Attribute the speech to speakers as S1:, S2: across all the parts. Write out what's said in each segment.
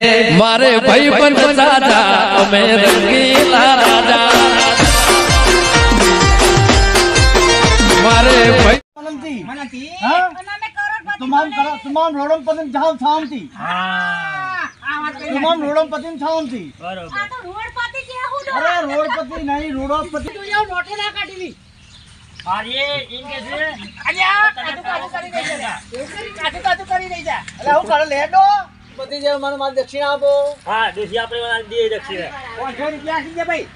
S1: મારે ભાઈ પણ સાજા અમે રંગીલા રાજા. મારે ભાઈ
S2: તમામ તમામ રોડમ
S3: વાત કરી
S2: તમામ રોડમ પતિમ છામથી.
S3: બરોબર
S4: આ તો રોડપતિ કેવું ડો?
S2: અરે રોડપતિ? નહીં રોડોપતિ.
S3: અરે એમ કે છે અલ્યા કાટુ કાટુ કરી દઈ જા કાટુ કાટુ કરી દઈ જા
S2: એટલે હું કર લેડો પતિ જે મને મારી દક્ષિણા આપો.
S3: હા દોશી આપણે મને દે દક્ષિણે. 500 રૂપિયા આપી દે ભાઈ.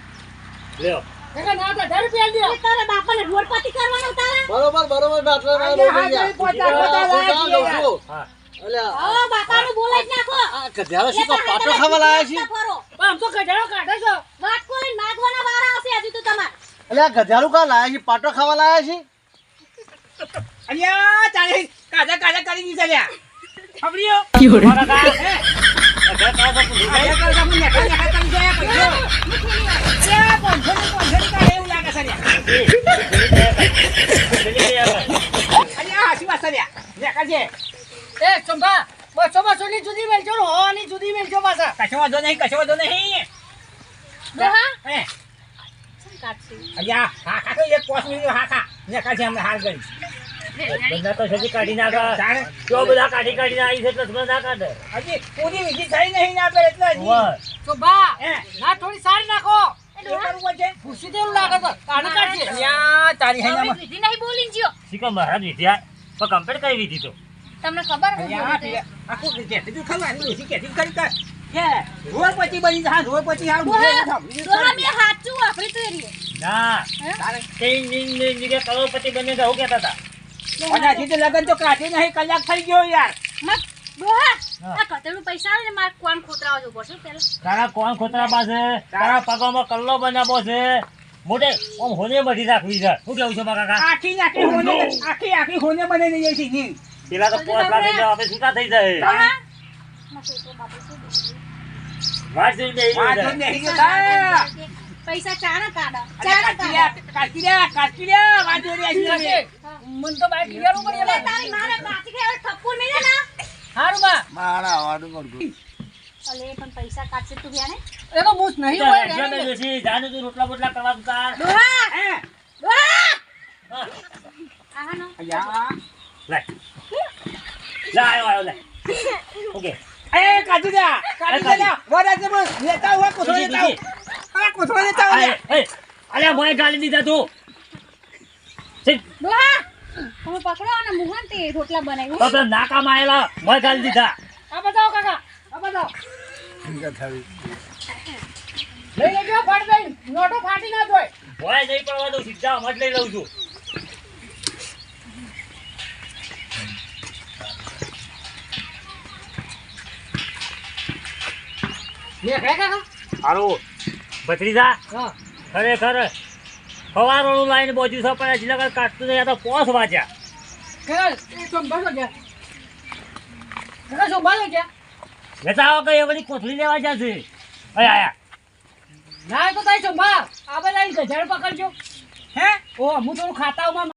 S3: લ્યો?
S2: બરોબર બરોબર
S3: લાયા
S2: છું. ગધેડા પાટો ખાવા લાયા છે?
S4: રસ્તા ફરો. વાટકો લઈને નાગવાના વારા આવશે હજી તો તમારે.
S2: અલ્યા ગધેડું કા લાયા છે? પાટો ખાવા લાયા છે?
S3: અલ્યા ચાલે કાજા કાજા કરી દીધા લ્યા.
S5: એ ચંપા બસો બસો ની જુદી મેલજો ને હો ની જુદી મેલજો પાછા.
S3: કશો વાંધો નહીં કશો વાંધો નહીં? અલ્યા હા ખા એક પોસ મિનિટ હા ખા નેખા છે અમને હાર કરી. બધા તો સજી કાઢી નાખા તો કાઢી આવી છે ના કાઢે હજી પૂરી વિધિ થઈ નહીં ને એટલે હજી હે
S5: ના થોડી સારી નાખો
S4: તમને ખબર
S3: રોડ પછી બની રોડ પછી
S4: હાચું તું
S6: ના
S3: તારે
S6: કરોડપતિ બને તો કેતા કહેતા હતા.
S3: પચાસી તો લગન તો કાઢી નહીં કલાક થઈ ગયો યાર.
S4: મત, ડોહા, આ કતરનું પૈસા ને મારે કોણ ખોતરાવા જવું પડશે પેલા?
S6: તારા કોણ ખોતરા પાસે? તારા પગામાં કલ્લો બનાવો છે. મોટે આમ હોને બધી રાખવી છે. શું કેવું છે મારા કાકા?
S3: આખી આખી હોને આખી આખી હોને બનાવી દઈએ છીએ ની.
S6: પેલા તો પોસ લાગી જાય આપણે છૂટા થઈ જાય?
S4: બોલે?
S6: વાત જોઈ બે
S3: વાત જોઈને બેસી
S4: પૈસા ચાના કાઢો ચાના
S3: કાઢી
S4: કાઢો
S3: કાઢી લ્યા, વાત બેસી ગયો.
S5: મને તો બાઈક ક્લિયર કરી
S4: એટલે તારી મારે બાકી કે હવે થપ્પુ નહીં ને?
S5: હારું બા.
S2: મારા આવાડું પડતું
S4: અલે પણ પૈસા કાચે તું બેને
S5: એ તો મૂસ નહીં હોય
S6: હેડજો ને જોશી, જાને તું રોટલા બોટલા કરવા તું તાર
S4: ડોહા!
S3: હે?
S4: ડોહા
S6: હા,
S4: આહા નો.
S6: લાય લા. આવ્યો આવ્યો લે. ઓકે.
S3: એ, કાજુ દે કાજુ દે લ્યા. વરાજે બોલ. લેતા આવો, કોથળો લેતા આવો. આ કોથળો લેતા આવો અલે
S6: અરે મોય ગાલી દીધા તું.
S4: ડોહા! તમે પકડો અને મુહાન તે રોટલા બનાવી
S6: તો પેલા નાકામાં આયેલા મોય ગાલી દીધા.
S5: આ બતાવો કાકા આ બતાવો. લઈ લેજો ફાટ દઈ. નોટો ફાટી ના જોય.
S6: ભોય નહીં પડવા દઉં સીધા મત લઈ લઉં છું.
S5: હે કાકા?
S6: હારું. ભત્રીજા?
S5: હા.
S6: ખરેખર ફવારોનું લાઈન બોજ્યું છે પણ હજી લગન કાઢતું નહીં તો પોસ વાંચ્યા કઈ બધી કોથળી લેવા જશે આયા.
S5: ના તો તારી ચંપા આ બધા ગજાડ પકડજો.
S3: હે?
S5: ઓ હું થોડું ખાતા